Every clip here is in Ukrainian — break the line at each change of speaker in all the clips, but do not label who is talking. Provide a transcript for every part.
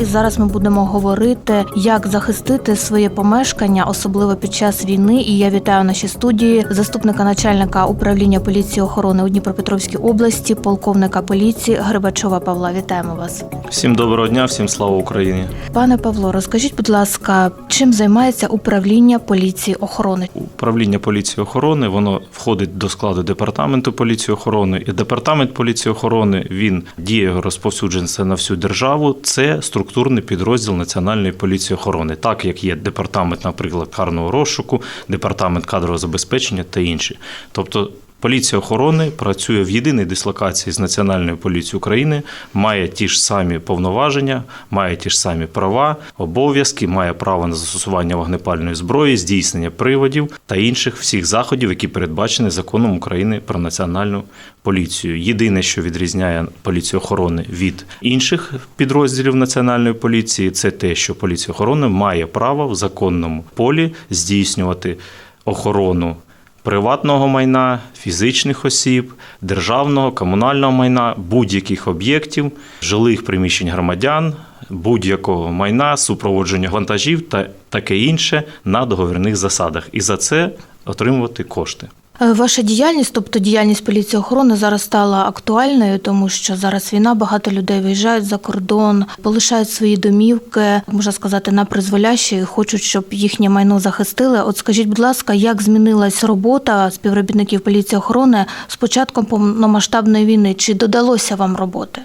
І зараз ми будемо говорити, як захистити своє помешкання, особливо під час війни. І я вітаю в нашій студії заступника начальника управління поліції охорони у Дніпропетровській області, полковника поліції Грибачова Павла. Вітаємо вас,
Всім доброго дня, всім слава Україні.
пане Павло. Розкажіть, будь ласка, чим займається управління поліції охорони?
Управління поліції охорони воно входить до складу департаменту поліції охорони. І департамент поліції охорони він діє розповсюджений на всю державу. Це структурний підрозділ Національної поліції охорони, так як є департамент, наприклад, карного розшуку, департамент кадрового забезпечення та інші. Тобто. Поліція охорони працює в єдиній дислокації з Національною поліцією України, має ті ж самі повноваження, має ті ж самі права, обов'язки, має право на застосування вогнепальної зброї, здійснення приводів та інших всіх заходів, які передбачені законом України про національну поліцію. Єдине, що відрізняє поліцію охорони від інших підрозділів національної поліції, це те, що поліція охорони має право в законному полі здійснювати охорону приватного майна, фізичних осіб, державного, комунального майна, будь-яких об'єктів, жилих приміщень громадян, будь-якого майна, супроводження вантажів та таке інше на договірних засадах. І за це отримувати кошти.
Е, Ваша діяльність, тобто діяльність поліції охорони, зараз стала актуальною, тому що зараз війна, багато людей виїжджають за кордон, полишають свої домівки, можна сказати, на призволяще і хочуть, щоб їхнє майно захистили. От скажіть, будь ласка, як змінилась робота співробітників поліції охорони з початком повномасштабної війни? Чи додалося вам роботи?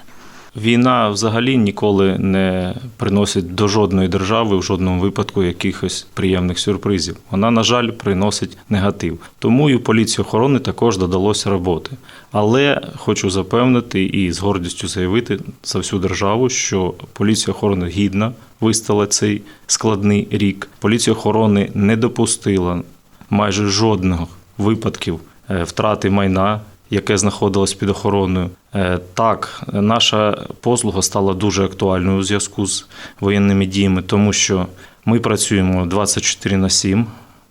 Війна взагалі ніколи не приносить до жодної держави в жодному випадку якихось приємних сюрпризів. Вона, на жаль, приносить негатив. Тому і в поліції охорони також додалося роботи. Але хочу запевнити і з гордістю заявити за всю державу, що поліція охорони гідна вистала цей складний рік. Поліція охорони не допустила майже жодного випадків е, втрати майна яке знаходилось під охороною. Е, Так, наша послуга стала дуже актуальною у зв'язку з воєнними діями, тому що ми працюємо 24 на 7,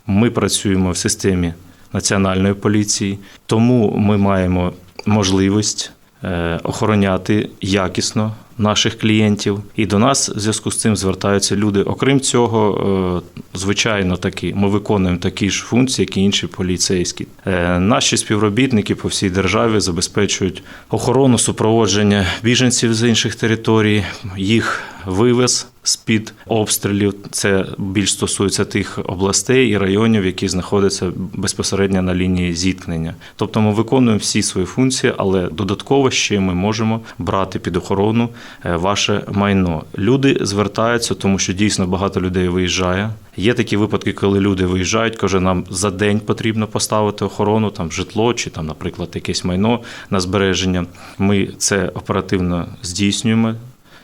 ми працюємо в системі національної поліції, тому ми маємо можливість е, охороняти якісно наших клієнтів. І до нас в зв'язку з цим звертаються люди. Окрім цього, е, звичайно, таки ми виконуємо такі ж функції, як і інші поліцейські. Е, Наші співробітники по всій державі забезпечують охорону супроводження біженців з інших територій, їх вивез з-під обстрілів. Це більш стосується тих областей і районів, які знаходяться безпосередньо на лінії зіткнення. Тобто ми виконуємо всі свої функції, але додатково ще ми можемо брати під охорону ваше майно. Люди звертаються, тому що дійсно багато людей виїжджає. Є такі випадки, коли люди виїжджають, каже, нам за день потрібно поставити охорону, там житло чи там, наприклад, якесь майно на збереження. Ми це оперативно здійснюємо.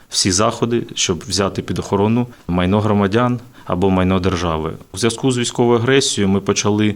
Всі заходи, щоб взяти під охорону майно громадян або майно держави. У зв'язку з військовою агресією ми почали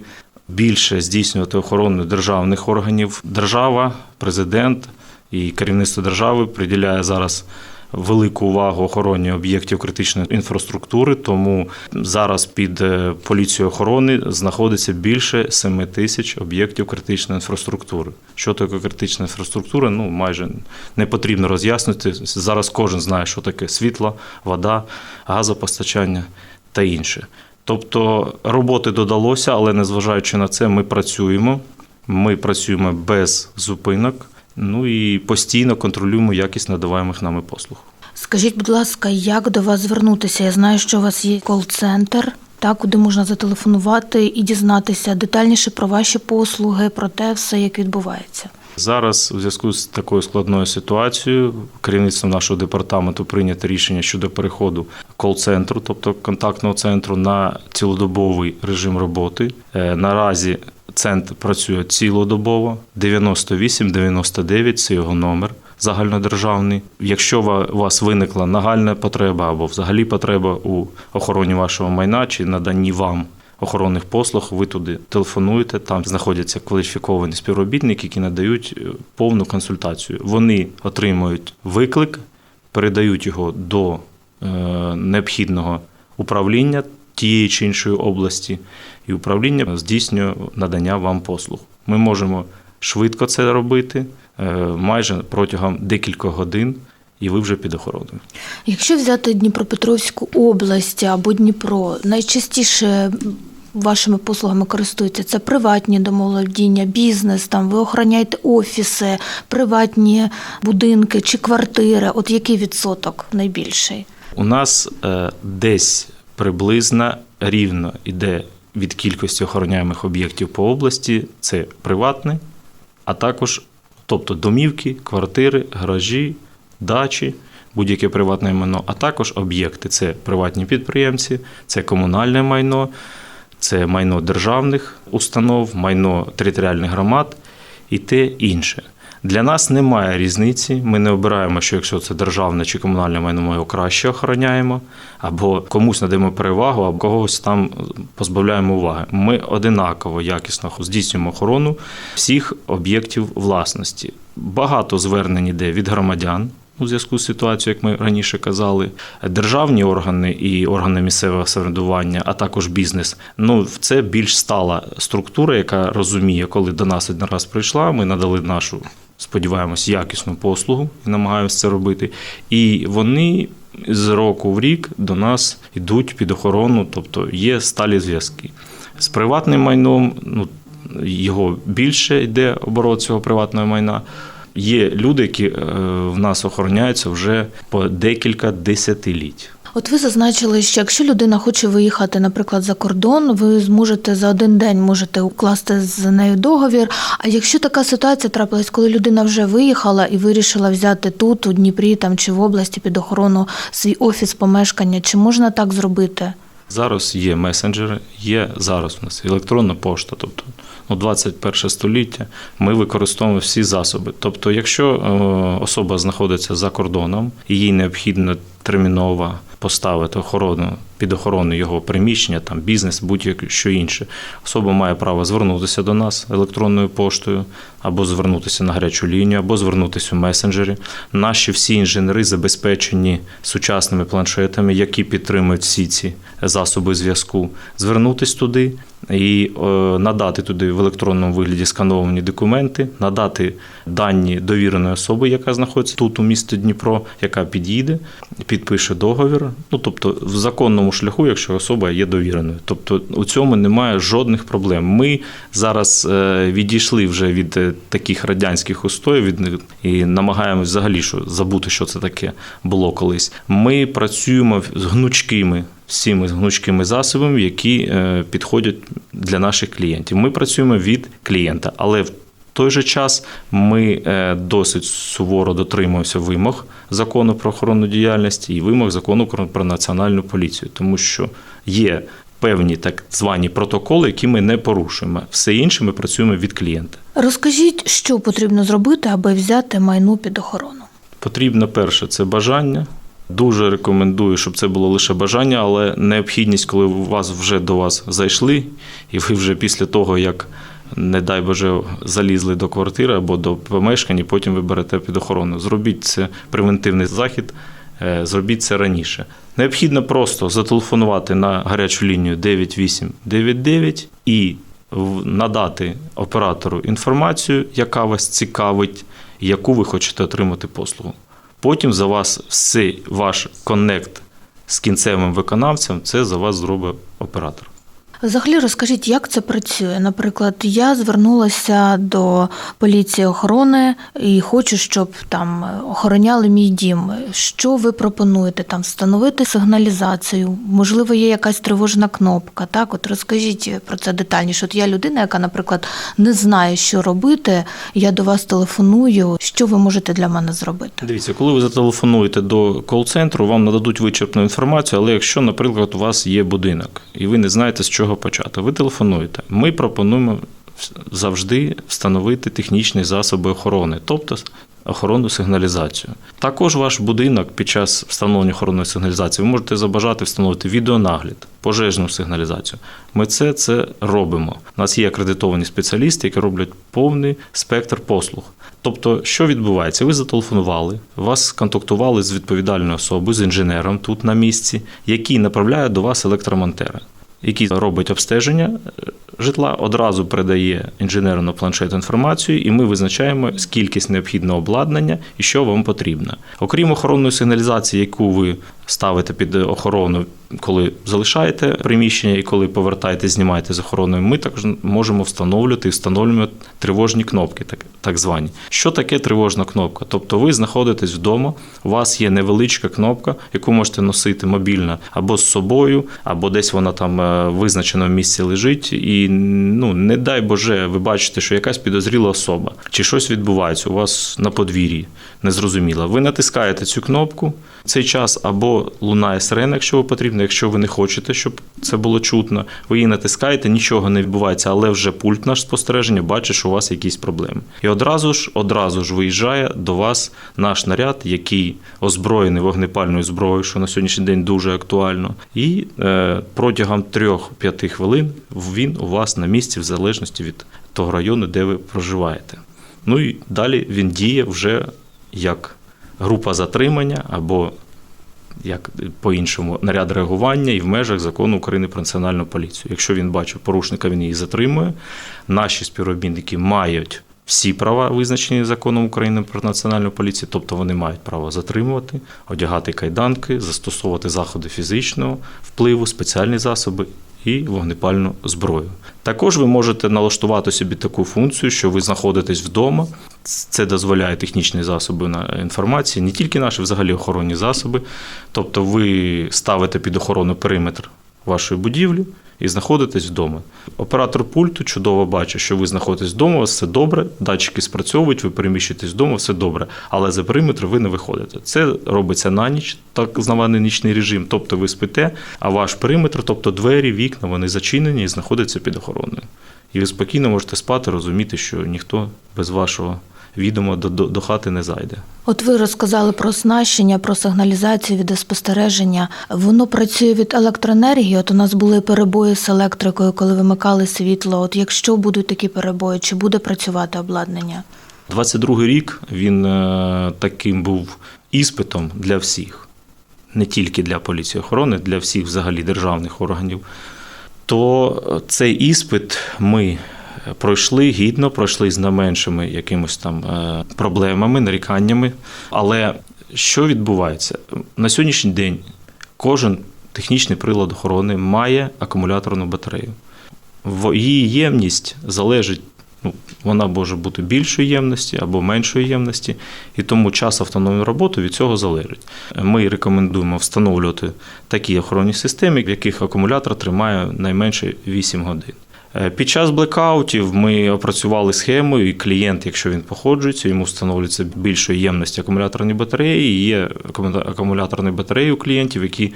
більше здійснювати охорону державних органів. Держава, президент і керівництво держави приділяє зараз велику увагу охороні об'єктів критичної інфраструктури. Тому зараз під е, поліцією охорони знаходиться більше 7 тисяч об'єктів критичної інфраструктури. Що таке критична інфраструктура? Ну майже не потрібно роз'яснити. Зараз кожен знає, що таке світло, вода, газопостачання та інше. Тобто роботи додалося, але незважаючи на це, ми працюємо. Ми працюємо без зупинок. Ну і постійно контролюємо якість надаваємих нами послуг.
Скажіть, будь ласка, як до вас звернутися? Я знаю, що у вас є кол-центр, так, куди можна зателефонувати і дізнатися детальніше про ваші послуги, про те все, як відбувається.
Зараз у зв'язку з такою складною ситуацією керівництвом нашого департаменту прийнято рішення щодо переходу кол-центру, тобто контактного центру, на цілодобовий режим роботи. Е, Наразі центр працює цілодобово 98-99 – це його номер загальнодержавний. Якщо у вас виникла нагальна потреба або взагалі потреба у охороні вашого майна чи наданні вам охоронних послуг, ви туди телефонуєте. Там знаходяться кваліфіковані співробітники, які надають е, повну консультацію. Вони отримують виклик, передають його до е, необхідного управління тієї чи іншої області, і управління здійснює надання вам послуг. Ми можемо швидко це робити, е, майже протягом декількох годин, і ви вже під охороною.
Якщо взяти Дніпропетровську область або Дніпро, найчастіше вашими послугами користуються це приватні домоволодіння, бізнес, там ви охороняєте офіси, приватні будинки чи квартири. От який відсоток найбільший?
У нас е, десь приблизно рівно йде від кількості охороняємих об'єктів по області. Це приватний, а також тобто домівки, квартири, гаражі, дачі, будь-яке приватне майно, а також об'єкти. Це приватні підприємці, це комунальне майно, це майно державних установ, майно територіальних громад і те інше. Для нас немає різниці. Ми не обираємо, що якщо це державне чи комунальне майно, ми його краще охороняємо, або комусь надаємо перевагу, або когось там позбавляємо уваги. Ми одинаково якісно здійснюємо охорону всіх об'єктів власності. Багато звернень іде від громадян. У зв'язку з ситуацією, як ми раніше казали, державні органи і органи місцевого самоврядування, а також бізнес. Ну це більш стала структура, яка розуміє, коли до нас один раз прийшла, ми надали нашу, сподіваємось, якісну послугу і намагаємося це робити. І вони з року в рік до нас йдуть під охорону, тобто є сталі зв'язки. З приватним майном, ну його більше йде оборот цього приватного майна. Є люди, які е, в нас охороняються вже по декілька десятиліть.
От ви зазначили, що якщо людина хоче виїхати, наприклад, за кордон, ви зможете за один день можете укласти з нею договір. А якщо така ситуація трапилась, коли людина вже виїхала і вирішила взяти тут, у Дніпрі там чи в області під охорону свій офіс, помешкання, чи можна так зробити?
Зараз є месенджери, є зараз у нас електронна пошта, тобто ну, 21 століття ми використовуємо всі засоби. Тобто, якщо е, особа знаходиться за кордоном і їй необхідна терміново поставити охорону під охорону його приміщення, там бізнес, будь-що інше, особа має право звернутися до нас електронною поштою, або звернутися на гарячу лінію, або звернутися у месенджері. Наші всі інженери забезпечені сучасними планшетами, які підтримують всі ці засоби зв'язку. Звернутися туди і е, надати туди в електронному вигляді скановані документи, надати дані довіреної особи, яка знаходиться тут у місті Дніпро, яка під'їде, підпише договір. Ну тобто в законному шляху, якщо особа є довіреною. Тобто у цьому немає жодних проблем. Ми зараз е, відійшли вже від е, таких радянських устоїв від і намагаємось взагалі що забути, що це таке було колись. Ми працюємо з гнучкими всіми гнучкими засобами, які е, підходять для наших клієнтів. Ми працюємо від клієнта, але в той же час ми е, досить суворо дотримуємося вимог закону про охоронну діяльність і вимог закону про національну поліцію, тому що є певні так звані протоколи, які ми не порушуємо. Все інше ми працюємо від клієнта.
Розкажіть, що потрібно зробити, аби взяти майно під охорону?
Потрібно перше це бажання. Дуже рекомендую, щоб це було лише бажання, але необхідність, коли вас вже до вас зайшли, і ви вже після того, як, не дай Боже, залізли до квартири або до помешкання, потім ви берете під охорону. Зробіть це превентивний захід, е, зробіть це раніше. Необхідно просто зателефонувати на гарячу лінію 9899 і надати оператору інформацію, яка вас цікавить, яку ви хочете отримати послугу. Потім за вас все ваш коннект з кінцевим виконавцем, це за вас зробить оператор.
Взагалі розкажіть, як це працює. Наприклад, я звернулася до поліції охорони і хочу, щоб там охороняли мій дім. Що ви пропонуєте? Там встановити сигналізацію? Можливо, є якась тривожна кнопка. Так, от розкажіть про це детальніше. От я людина, яка, наприклад, не знає, що робити. Я до вас телефоную. Що ви можете для мене зробити?
Дивіться, коли ви зателефонуєте до кол-центру, вам нададуть вичерпну інформацію, але якщо, наприклад, у вас є будинок і ви не знаєте, з чого почати, ви телефонуєте. Ми пропонуємо завжди встановити технічні засоби охорони, тобто охоронну сигналізацію. Також ваш будинок під час встановлення охоронної сигналізації ви можете забажати встановити відеонагляд, пожежну сигналізацію. Ми це, це робимо. У нас є акредитовані спеціалісти, які роблять повний спектр послуг. Тобто, що відбувається? Ви зателефонували, вас контактували з відповідальною особою, з інженером тут на місці, який направляє до вас електромонтера, який робить обстеження е, житла, одразу передає інженеру на планшет інформацію, і ми визначаємо скількість необхідного обладнання і що вам потрібно. Окрім охоронної сигналізації, яку ви ставите під охорону, коли залишаєте приміщення і коли повертаєте, знімаєте з охороною, ми також можемо встановлювати і встановлюємо тривожні кнопки, так, так звані. Що таке тривожна кнопка? Тобто ви знаходитесь вдома, у вас є невеличка кнопка, яку можете носити мобільно або з собою, або десь вона там е, в визначеному місці лежить. І ну, не дай Боже, ви бачите, що якась підозріла особа чи щось відбувається у вас на подвір'ї, незрозуміло. Ви натискаєте цю кнопку. Цей час лунає сирена, якщо ви потрібно, якщо ви не хочете, щоб це було чутно. Ви її натискаєте, нічого не відбувається, але вже пульт наш спостереження бачить, що у вас якісь проблеми. І одразу ж, одразу ж виїжджає до вас наш наряд, який озброєний вогнепальною зброєю, що на сьогоднішній день дуже актуально. І е, протягом 3-5 хвилин він у вас на місці, в залежності від того району, де ви проживаєте. Ну і далі він діє вже як група затримання або як по-іншому наряд реагування і в межах закону України про національну поліцію. Якщо він бачить порушника, він її затримує. Наші співробітники мають всі права, визначені законом України про національну поліцію, тобто вони мають право затримувати, одягати кайданки, застосовувати заходи фізичного впливу, спеціальні засоби. І вогнепальну зброю. Також ви можете налаштувати собі таку функцію, що ви знаходитесь вдома. Це дозволяє технічні засоби на інформації, не тільки наші, взагалі охоронні засоби. Тобто ви ставите під охорону периметр вашої будівлі і знаходитесь вдома. Оператор пульту чудово бачить, що ви знаходитесь вдома, у вас все добре, датчики спрацьовують, ви переміщуєтесь вдома, все добре. Але за периметр ви не виходите. Це робиться на ніч, так званий нічний режим. Тобто ви спите, а ваш периметр, тобто двері, вікна, вони зачинені і знаходяться під охороною. І ви спокійно можете спати, розуміти, що ніхто без вашого відома до, до, до хати не зайде.
От ви розказали про оснащення, про сигналізацію, відеоспостереження. Воно працює від електроенергії. От у нас були перебої з електрикою, коли вимикали світло. От якщо будуть такі перебої, чи буде працювати обладнання?
22 рік він е, таким був іспитом для всіх, не тільки для поліції охорони, для всіх взагалі державних органів. То цей іспит ми пройшли гідно, пройшли з найменшими якимось там е, проблемами, наріканнями. Але що відбувається? На сьогоднішній день кожен технічний прилад охорони має акумуляторну батарею. Її ємність залежить, ну, вона може бути більшої ємності або меншої ємності, і тому час автономної роботи від цього залежить. Ми рекомендуємо встановлювати такі охоронні системи, в яких акумулятор тримає найменше 8 годин. Е, Під час блекаутів ми опрацювали схему, і клієнт, якщо він походжується, йому встановлюється більшої ємності акумуляторні батареї. Є акумуляторні батареї у клієнтів, які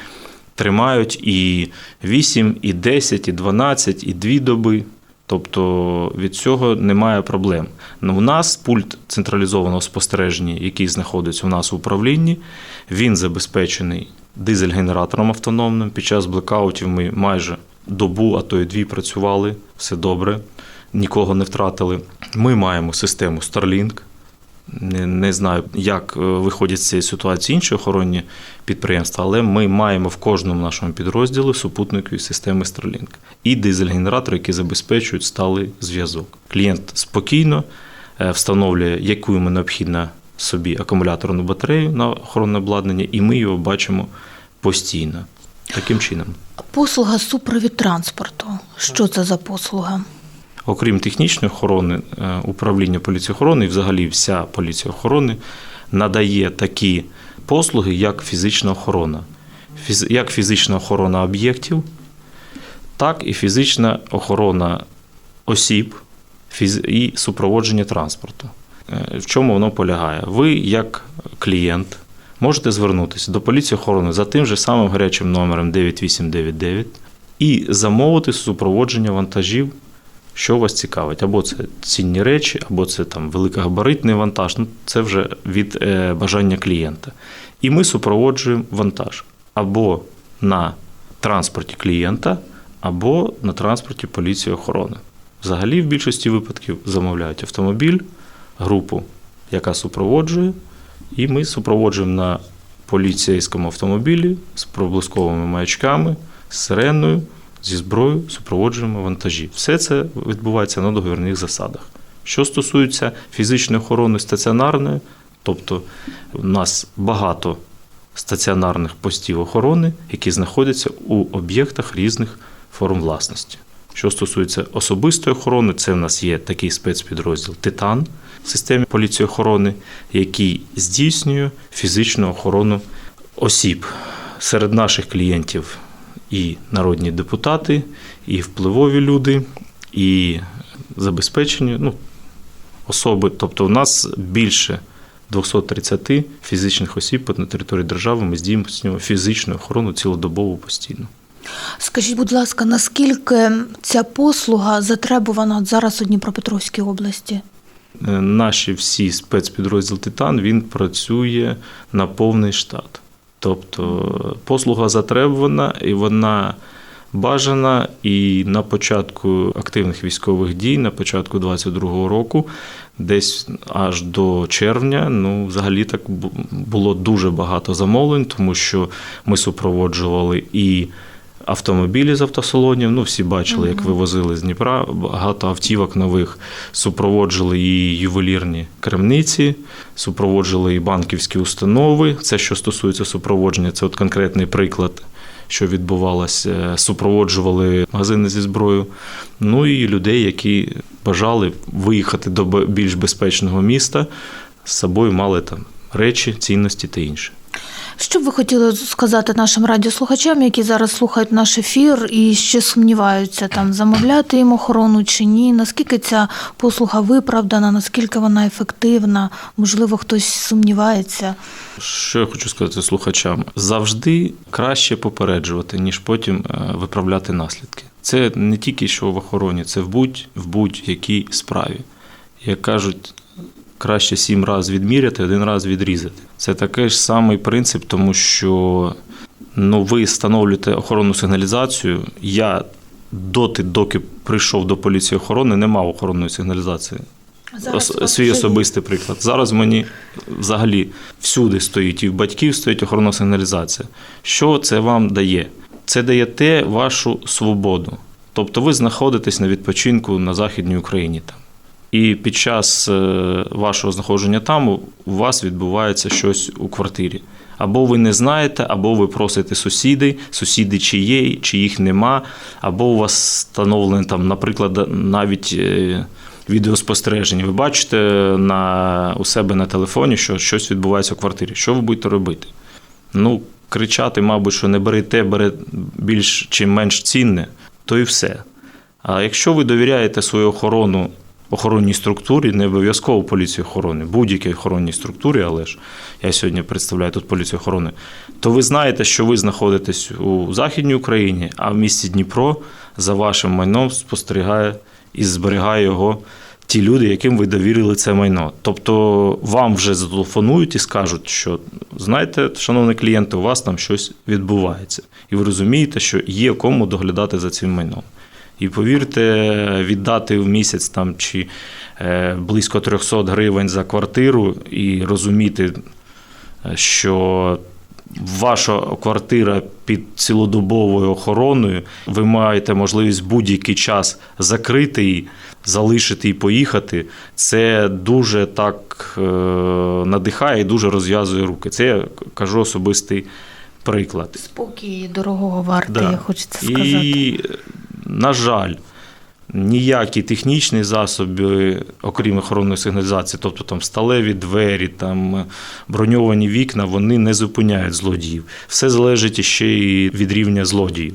тримають і 8, і 10, і 12, і 2 доби. Тобто від цього немає проблем. Ну, у нас пульт централізованого спостереження, який знаходиться у нас в управлінні, він забезпечений дизель-генератором автономним. Під час блекаутів ми майже добу, а то й дві працювали, все добре, нікого не втратили. Ми маємо систему Starlink. Не, не знаю, як е, виходять з цієї ситуації інші охоронні підприємства, але ми маємо в кожному нашому підрозділі супутникові системи Starlink і дизель-генератори, які забезпечують сталий зв'язок. Клієнт спокійно е, встановлює, яку йому необхідна собі акумуляторну батарею на охоронне обладнання, і ми його бачимо постійно. Таким чином.
Послуга супровід транспорту. Що це за послуга?
Окрім технічної охорони, е, управління поліції охорони і взагалі вся поліція охорони надає такі послуги, як фізична охорона. Фіз- Як фізична охорона об'єктів, так і фізична охорона осіб фіз- і супроводження транспорту. Е, В чому воно полягає? Ви, як клієнт, можете звернутися до поліції охорони за тим же самим гарячим номером 9899 і замовити супроводження вантажів що вас цікавить? Або це цінні речі, або це там великогабаритний вантаж. Ну, це вже від е, бажання клієнта. І ми супроводжуємо вантаж або на транспорті клієнта, або на транспорті поліції охорони. Взагалі, в більшості випадків замовляють автомобіль, групу яка супроводжує, і ми супроводжуємо на поліцейському автомобілі з проблисковими маячками, з сиреною, зі зброєю, супроводжуємо вантажі. Все це відбувається на договірних засадах. Що стосується фізичної охорони стаціонарної, тобто у нас багато стаціонарних постів охорони, які знаходяться у об'єктах різних форм власності. Що стосується особистої охорони, це в нас є такий спецпідрозділ Титан системі поліції охорони, який здійснює фізичну охорону осіб. Серед наших клієнтів і народні депутати, і впливові люди, і забезпечені ну, особи. Тобто, у нас більше 230 фізичних осіб на території держави ми здійснюємо фізичну охорону цілодобово постійно.
Скажіть, будь ласка, наскільки ця послуга затребувана зараз у Дніпропетровській області?
Е, Наші всі спецпідрозділ Титан він працює на повний штат. Тобто послуга затребувана і вона бажана. І на початку активних військових дій, на початку 22-го року, десь аж до червня, ну взагалі так було дуже багато замовлень, тому що ми супроводжували і. Автомобілі з автосалонів, ну всі бачили, як вивозили з Дніпра. Багато автівок нових супроводжували і ювелірні крамниці, супроводжували і банківські установи. Це що стосується супроводження, це от конкретний приклад, що відбувалося. Супроводжували магазини зі зброєю. Ну і людей, які бажали виїхати до більш безпечного міста, з собою мали там речі, цінності та інше.
Що б ви хотіли сказати нашим радіослухачам, які зараз слухають наш ефір і ще сумніваються, там замовляти їм охорону чи ні? Наскільки ця послуга виправдана, наскільки вона ефективна? Можливо, хтось сумнівається.
Що я хочу сказати слухачам? Завжди краще попереджувати, ніж потім е, виправляти наслідки. Це не тільки що в охороні, це в будь в будь-якій справі. Як кажуть, краще сім разів відміряти, один раз відрізати. Це такий ж самий принцип, тому що ну, ви встановлюєте охоронну сигналізацію. Я доти, доки прийшов до поліції охорони, не мав охоронної сигналізації. Ос- свій особистий приклад. Зараз мені взагалі всюди стоїть, і в батьків стоїть охоронна сигналізація. Що це вам дає? Це дає те вашу свободу. Тобто ви знаходитесь на відпочинку на Західній Україні там. І під час е, вашого знаходження там у вас відбувається щось у квартирі. Або ви не знаєте, або ви просите сусідей, сусіди чи є, чи їх нема, або у вас встановлене там, наприклад, навіть е, відеоспостереження. Ви бачите на, у себе на телефоні, що щось відбувається у квартирі. Що ви будете робити? Ну, кричати, мабуть, що не бери те, бери більш чи менш цінне, то і все. А якщо ви довіряєте свою охорону охоронній структурі, не обов'язково поліції охорони, будь-якій охоронній структурі, але ж я сьогодні представляю тут поліцію охорони, то ви знаєте, що ви знаходитесь у Західній Україні, а в місті Дніпро за вашим майном спостерігає і зберігає його ті люди, яким ви довірили це майно. Тобто вам вже зателефонують і скажуть, що знаєте, шановний клієнт, у вас там щось відбувається. І ви розумієте, що є кому доглядати за цим майном. І повірте, віддати в місяць там чи е, близько 300 гривень за квартиру і розуміти, е, що ваша квартира під цілодобовою охороною, ви маєте можливість будь-який час закрити її, залишити і поїхати. Це дуже так е, надихає і дуже розв'язує руки. Це я кажу особистий приклад.
Спокій дорогого варти,
Да.
я хочеться сказати.
І, на жаль, ніякі технічні засоби, окрім охоронної сигналізації, тобто там сталеві двері, там броньовані вікна, вони не зупиняють злодіїв. Все залежить ще й від рівня злодіїв.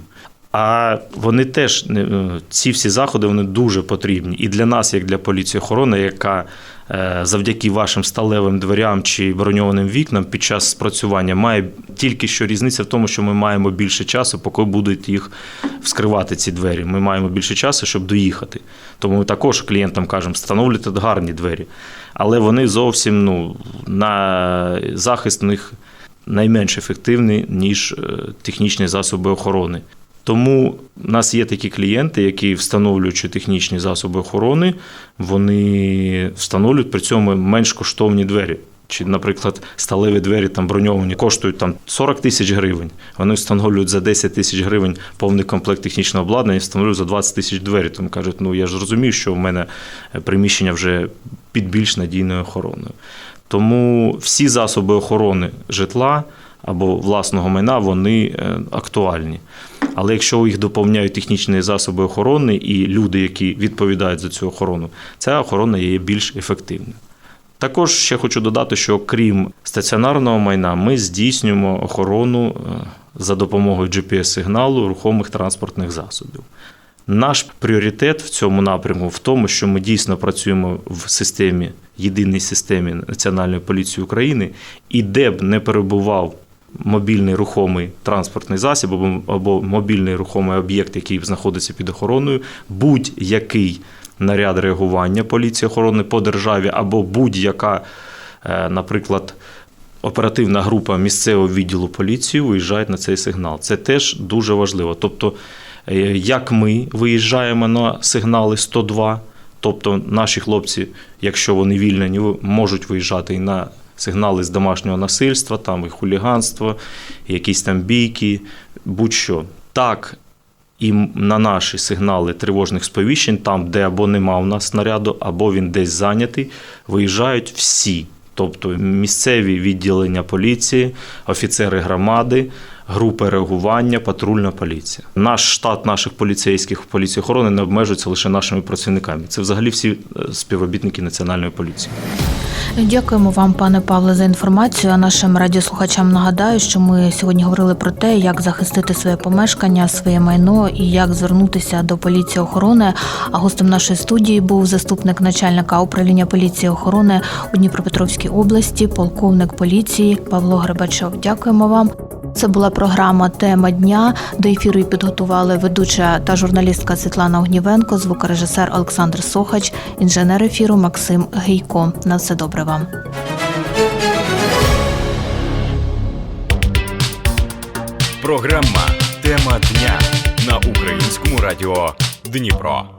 А вони теж е, ці всі заходи вони дуже потрібні і для нас, як для поліції охорони, яка е, завдяки вашим сталевим дверям чи броньованим вікнам під час спрацювання має тільки що різниця в тому, що ми маємо більше часу, поки будуть їх вскривати ці двері. Ми маємо більше часу, щоб доїхати. Тому ми також клієнтам кажемо, встановлюйте гарні двері. Але вони зовсім ну, на захист них найменш ефективний, ніж е, технічні засоби охорони. Тому в нас є такі клієнти, які встановлюючи технічні засоби охорони, вони встановлюють при цьому менш коштовні двері. Чи, наприклад, сталеві двері там броньовані коштують там 40 тисяч гривень. Вони встановлюють за 10 тисяч гривень повний комплект технічного обладнання, встановлюють за 20 тисяч двері. Тому кажуть, ну я ж розумію, що в мене приміщення вже під більш надійною охороною. Тому всі засоби охорони житла або власного майна вони е, актуальні. Але якщо їх доповняють технічні засоби охорони і люди, які відповідають за цю охорону, ця охорона є більш ефективною. Також ще хочу додати, що крім стаціонарного майна, ми здійснюємо охорону е, за допомогою GPS-сигналу рухомих транспортних засобів. Наш пріоритет в цьому напрямку в тому, що ми дійсно працюємо в системі, єдиній системі Національної поліції України, і де б не перебував мобільний рухомий транспортний засіб або, або мобільний рухомий об'єкт, який знаходиться під охороною, будь-який наряд реагування поліції охорони по державі, або будь-яка, е, наприклад, оперативна група місцевого відділу поліції виїжджають на цей сигнал. Це теж дуже важливо. Тобто, е, як ми виїжджаємо на сигнали 102, тобто наші хлопці, якщо вони вільнені, можуть виїжджати і на сигнали з домашнього насильства, там і хуліганство, і якісь там бійки, будь-що. Так, і на наші сигнали тривожних сповіщень, там, де або нема в нас снаряду, або він десь зайнятий, виїжджають всі. Тобто місцеві відділення поліції, офіцери громади, групи реагування, патрульна поліція. Наш штат наших поліцейських поліції охорони не обмежується лише нашими працівниками. Це взагалі всі е, співробітники національної поліції.
Дякуємо вам, пане Павле, за інформацію. А нашим радіослухачам нагадаю, що ми сьогодні говорили про те, як захистити своє помешкання, своє майно і як звернутися до поліції охорони. А гостем нашої студії був заступник начальника управління поліції охорони у Дніпропетровській області, полковник поліції Павло Гребачов. Дякуємо вам. Це була програма Тема дня. До ефіру підготували ведуча та журналістка Світлана Огнівенко, звукорежисер Олександр Сохач, інженер ефіру Максим Гейко. На все добре вам.
Програма Тема дня на українському радіо Дніпро.